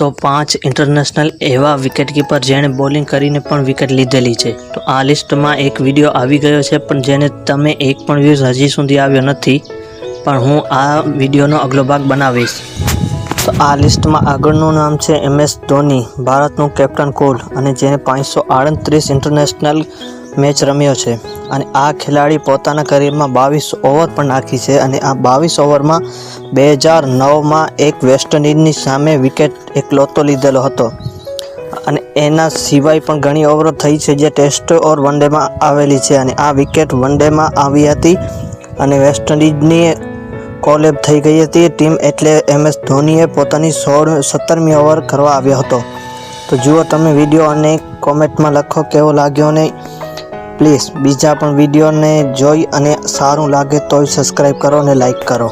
તો પાંચ ઇન્ટરનેશનલ એવા વિકેટકીપર જેણે બોલિંગ કરીને પણ વિકેટ લીધેલી છે. તો આ લિસ્ટમાં એક વીડિયો આવી ગયો છે, પણ જેને તમે એક પણ વ્યૂઝ હજી સુધી આવ્યો નથી, પણ હું આ વિડીયોનો અગલો ભાગ બનાવીશ. તો આ લિસ્ટમાં આગળનું નામ છે એમ એસ ધોની, ભારતનું કેપ્ટન કોલ અને જેને પાંચસો આડત્રીસ ઇન્ટરનેશનલ મેચ રમ્યો છે અને આ ખેલાડી પોતાના કરિયરમાં બાવીસ ઓવર પણ નાખી છે અને આ બાવીસ ઓવરમાં બે હજાર નવમાં એક વેસ્ટ ઇન્ડિઝની સામે વિકેટ એકલોતો લીધેલો હતો. અને એના સિવાય પણ ઘણી ઓવરો થઈ છે જે ટેસ્ટ ઓર વન ડેમાં આવેલી છે અને આ વિકેટ વન ડેમાં આવી હતી અને વેસ્ટ ઇન્ડિઝની કોલેબ થઈ ગઈ હતી. ટીમ એટલે એમ એસ ધોનીએ પોતાની સોળ સત્તરમી ઓવર કરવા આવ્યો હતો. તો જુઓ તમે વીડિયો અને કોમેન્ટમાં લખો કેવો લાગ્યો ને પ્લીઝ બીજા પણ વિડીયોને જોઈ અને સારું લાગે તોય સબસ્ક્રાઈબ કરો અને લાઈક કરો.